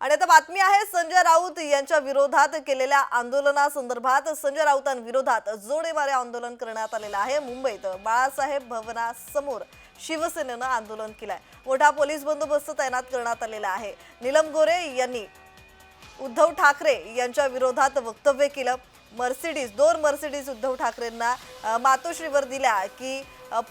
आणि आता बातमी आहे संजय राऊत यांच्या विरोधात केलेल्या आंदोलनासंदर्भात. संजय राऊतांविरोधात जोडेमारे आंदोलन करण्यात आलेलं आहे. मुंबईत बाळासाहेब भवनासमोर शिवसेनेनं आंदोलन केलंय. मोठा पोलीस बंदोबस्त तैनात करण्यात आलेला आहे. नीलम गोरे यांनी उद्धव ठाकरे यांच्या विरोधात वक्तव्य केलं. मर्सिडीज दोन मर्सिडीज उद्धव ठाकरेंना मातोश्रीवर दिल्या की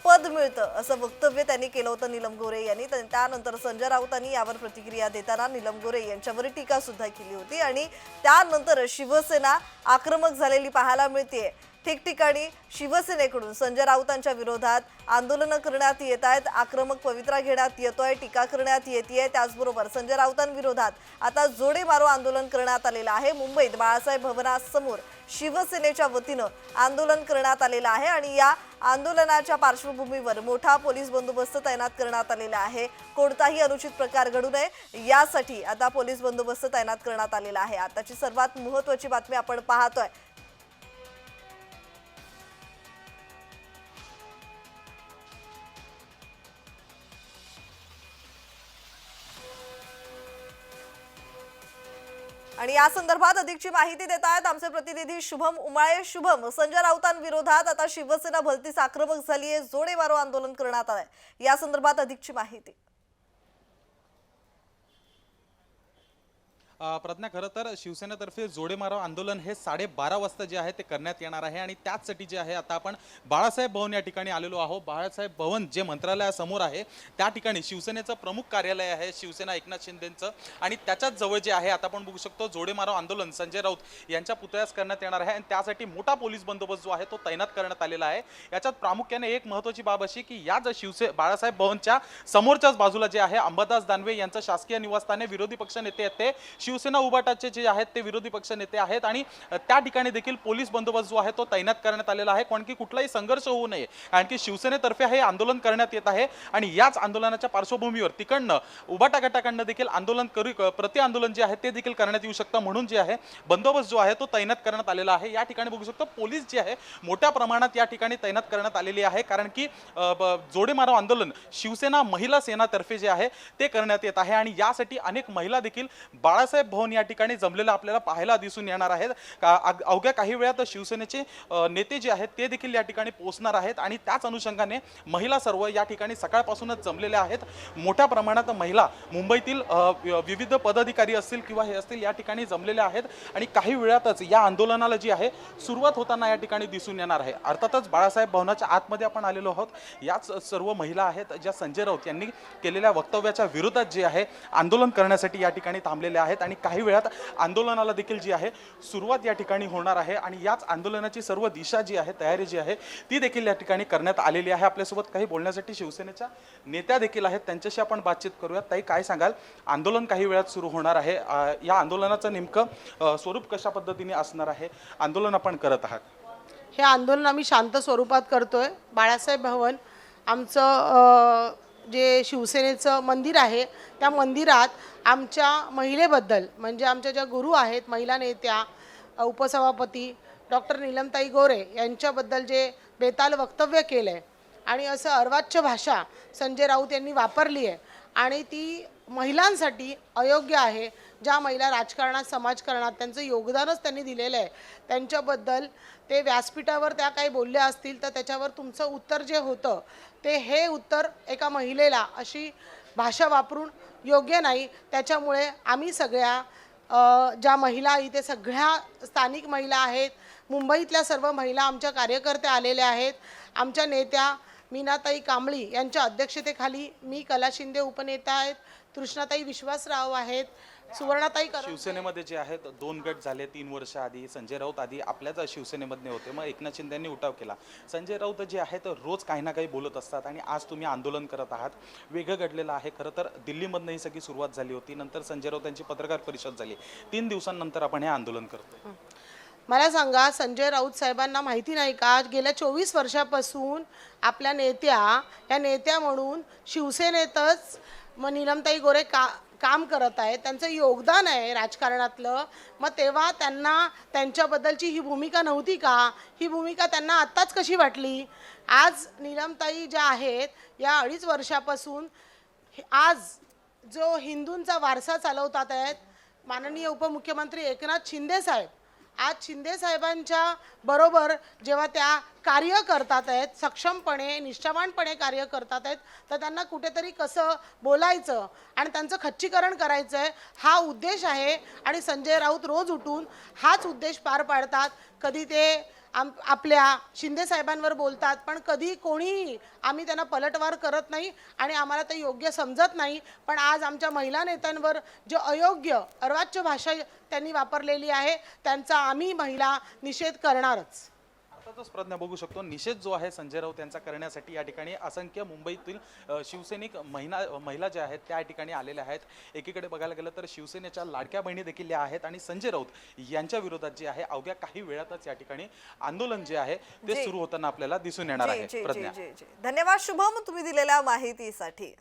पद मिळतं असं वक्तव्य त्यांनी केलं होतं निलम गोरे यांनी. त्यानंतर संजय राऊतांनी यावर प्रतिक्रिया देताना नीलम गोरे यांच्यावर टीका सुद्धा केली होती. आणि त्यानंतर शिवसेना आक्रमक झालेली पाहायला मिळते ठिकठिकाणी शिवसेनेकडून संजय राऊतांच्या विरोधात आंदोलनं करण्यात येत आहेत. आक्रमक पवित्रा घेण्यात येतोय टीका करण्यात येते त्याचबरोबर संजय राऊतांविरोधात आता जोडे मारो आंदोलन करण्यात आलेलं आहे. मुंबईत बाळासाहेब भवनासमोर शिवसेनेच्या वतीनं आंदोलन करण्यात आलेलं आहे आणि या आंदोलनाच्या पार्श्वभूमीवर मोठा पोलीस बंदोबस्त तैनात करण्यात आलेला आहे. कोणताही अनुचित प्रकार घडू नये यासाठी आता पोलीस बंदोबस्त तैनात करण्यात आलेला आहे. आताची सर्वात महत्वाची बातमी आपण पाहतोय. आणि या संदर्भात अधिकची माहिती देत आहेत आमचे प्रतिनिधी शुभम उमाळे. शुभम संजय राऊतांविरोधात आता शिवसेना भलतीच आक्रमक झाली आहे जोडे मारो आंदोलन करण्यात आलंय. या संदर्भात अधिकची माहिती. प्रज्ञा खरं तर शिवसेनेतर्फे जोडेमारो आंदोलन हे साडेबारा वाजता जे आहे ते करण्यात येणार आहे आणि त्याचसाठी जे आहे आता आपण बाळासाहेब भवन या ठिकाणी आलेलो आहोत. बाळासाहेब भवन जे मंत्रालयासमोर आहे त्या ठिकाणी शिवसेनेचं प्रमुख कार्यालय आहे शिवसेना एकनाथ शिंदेचं. आणि त्याच्याच जवळ जे आहे आता आपण बघू शकतो जोडेमारो आंदोलन संजय राऊत यांच्या पुतळ्यास करण्यात येणार आहे. आणि त्यासाठी मोठा पोलीस बंदोबस्त जो आहे तो तैनात करण्यात आलेला आहे. याच्यात प्रामुख्याने एक महत्त्वाची बाब अशी की या ज्या शिवसे बाळासाहेब भवनच्या समोरच्याच बाजूला जे आहे अंबादास दानवे यांचं शासकीय निवासस्थाने विरोधी पक्ष नेते आहेत ते शिवसेना उबाटाचे जे आहेत ते विरोधी पक्ष नेते आहेत आणि त्या ठिकाणी देखील पोलीस बंदोबस्त जो आहे तो तैनात करण्यात आलेला आहे. कारण की कुठलाही संघर्ष होऊ नये. कारण की शिवसेनेतर्फे हे आंदोलन करण्यात येत आहे आणि याच आंदोलनाच्या पार्श्वभूमीवर तिकडनं उबाटा गटाकडनं देखील आंदोलन करू प्रति आंदोलन जे आहे ते देखील करण्यात येऊ शकतं. म्हणून जे आहे बंदोबस्त जो आहे तो तैनात करण्यात आलेला आहे. या ठिकाणी बघू शकतो पोलीस जे आहे मोठ्या प्रमाणात या ठिकाणी तैनात करण्यात आलेली आहे. कारण की अ, जोडेमारो आंदोलन शिवसेना महिला सेनातर्फे जे आहे ते करण्यात येत आहे आणि यासाठी अनेक महिला देखील बाळासाहेब भवन या ठिकाणी जमलेलं आपल्याला पाहायला दिसून येणार आहेत. अवघ्या काही वेळात शिवसेनेचे नेते जे आहेत ते देखील या ठिकाणी पोहोचणार आहेत आणि त्याच अनुषंगाने महिला सर्व या ठिकाणी सकाळपासूनच जमलेल्या आहेत. मोठ्या प्रमाणात महिला मुंबईतील विविध पदाधिकारी असतील किंवा हे असतील या ठिकाणी जमलेल्या आहेत आणि काही वेळातच या आंदोलनाला जी आहे सुरुवात होताना या ठिकाणी दिसून येणार आहे. अर्थातच बाळासाहेब भवनाच्या आतमध्ये आपण आलेलो आहोत. याच सर्व महिला आहेत ज्या संजय राऊत यांनी केलेल्या वक्तव्याच्या विरोधात जे आहे आंदोलन करण्यासाठी या ठिकाणी थांबलेले आहेत आणि काही वेळात आंदोलनाला देखील जी आहे सुरुवात या ठिकाणी होणार आहे आणि याच आंदोलनाची सर्व दिशा जी आहे तयारी जी आहे ती देखील या ठिकाणी करण्यात आलेली आहे. आपल्यासोबत काही बोलण्यासाठी शिवसेनेच्या नेत्या देखील आहेत त्यांच्याशी आपण बातचीत करूयात. ताई काय सांगाल? आंदोलन काही वेळात सुरू होणार आहे. या आंदोलनाचं नेमकं स्वरूप कशा पद्धतीने असणार आहे? आंदोलन आपण करत आहात. हे आंदोलन आम्ही शांत स्वरूपात करतोय. बाळासाहेब भवन आमचं जे शिवसेनेचं मंदिर आहे त्या मंदिरात आमच्या महिलेबद्दल म्हणजे आमच्या ज्या गुरु आहेत महिला नेत्या उपसभापती डॉक्टर नीलमताई गोरे यांच्याबद्दल जे बेताल वक्तव्य केलं आहे आणि असं अर्वाच्य भाषा संजय राऊत यांनी वापरली आहे आणि ती महिलांसाठी अयोग्य आहे ज्या महिला राजकारणात समाजकारणात त्यांचं योगदानच त्यांनी दिलेलं आहे त्यांच्याबद्दल ते व्यासपीठावर त्या काही बोलल्या असतील तर त्याच्यावर तुमचं उत्तर जे होतं ते हे उत्तर एका महिलेला अशी भाषा वापरून योग्य नाही. त्याच्यामुळे आम्ही सगळ्या ज्या महिला इथे सगळ्या स्थानिक महिला आहेत मुंबईतल्या सर्व महिला आमच्या कार्यकर्त्या आलेल्या आहेत. आमच्या नेत्या मीनाताई कांबळी यांच्या अध्यक्षतेखाली मी कला शिंदे उपनेता आहेत. कृष्णाताई विश्वासराव आहेत सुवर्णाताई कर शिवसेनेमध्ये जे आहेत दोन गट झाले तीन वर्ष आधी संजय राऊत आधी आपल्याच शिवसेनेमधले होते. मग एकनाथ शिंदे यांनी उठाव केला. संजय राऊत जे आहेत रोज काही ना काही बोलत असतात आणि आज तुम्ही आंदोलन करत आहात. वेगळं घडलेलं आहे. खरं तर दिल्लीमधनं ही सगळी सुरुवात झाली होती. नंतर संजय राऊत यांची पत्रकार परिषद झाली. तीन दिवसांनंतर आपण हे आंदोलन करतो मला सांगा संजय राऊत साहेबांना माहिती नाही का? गेल्या चोवीस वर्षापासून आपल्या नेत्या या नेत्या म्हणून शिवसेनेतच मग नीलमताई गोरे का काम करत आहेत. त्यांचं योगदान आहे राजकारणातलं. मग तेव्हा त्यांना त्यांच्याबद्दलची ही भूमिका नव्हती का? ही भूमिका त्यांना आत्ताच कशी वाटली? आज नीलमताई ज्या आहेत या अडीच वर्षापासून आज जो हिंदूंचा वारसा चालवतात आहेत माननीय उपमुख्यमंत्री एकनाथ शिंदे साहेब आज शिंदे साहेबांच्या बरोबर जेव्हा त्या कार्य करतात आहेत सक्षमपणे निष्ठावानपणे कार्य करतात आहेत तर त्यांना कुठेतरी कसं बोलायचं आणि त्यांचं खच्चीकरण करायचं आहे हा उद्देश आहे. आणि संजय राऊत रोज उठून हाच उद्देश पार पाडतात. कधी ते आम आपल्या शिंदे साहेबांवर बोलतात पण कधी कोणीही आम्ही त्यांना पलटवार करत नाही आणि आम्हाला ते योग्य समजत नाही. पण आज आमच्या महिला नेत्यांवर जे अयोग्य अर्वाच्य भाषा त्यांनी वापरलेली आहे त्यांचा आम्ही महिला निषेध करणारच. अर्थातच प्रज्ञा बघू शकतो. निषेध जो आहे संजय राऊत यांचा करण्यासाठी या ठिकाणी असंख्य मुंबईतील शिवसैनिक महिला महिला ज्या आहेत त्या ठिकाणी आलेल्या आहेत. एकीकडे बघायला गेलं तर शिवसेनेच्या लाडक्या बहिणी देखील या आहेत आणि संजय राऊत यांच्या विरोधात जे आहे अवघ्या काही वेळातच या ठिकाणी आंदोलन जे आहे ते. सुरू होताना आपल्याला दिसून येणार आहे. प्रज्ञा. धन्यवाद शुभम तुम्ही दिलेल्या माहितीसाठी.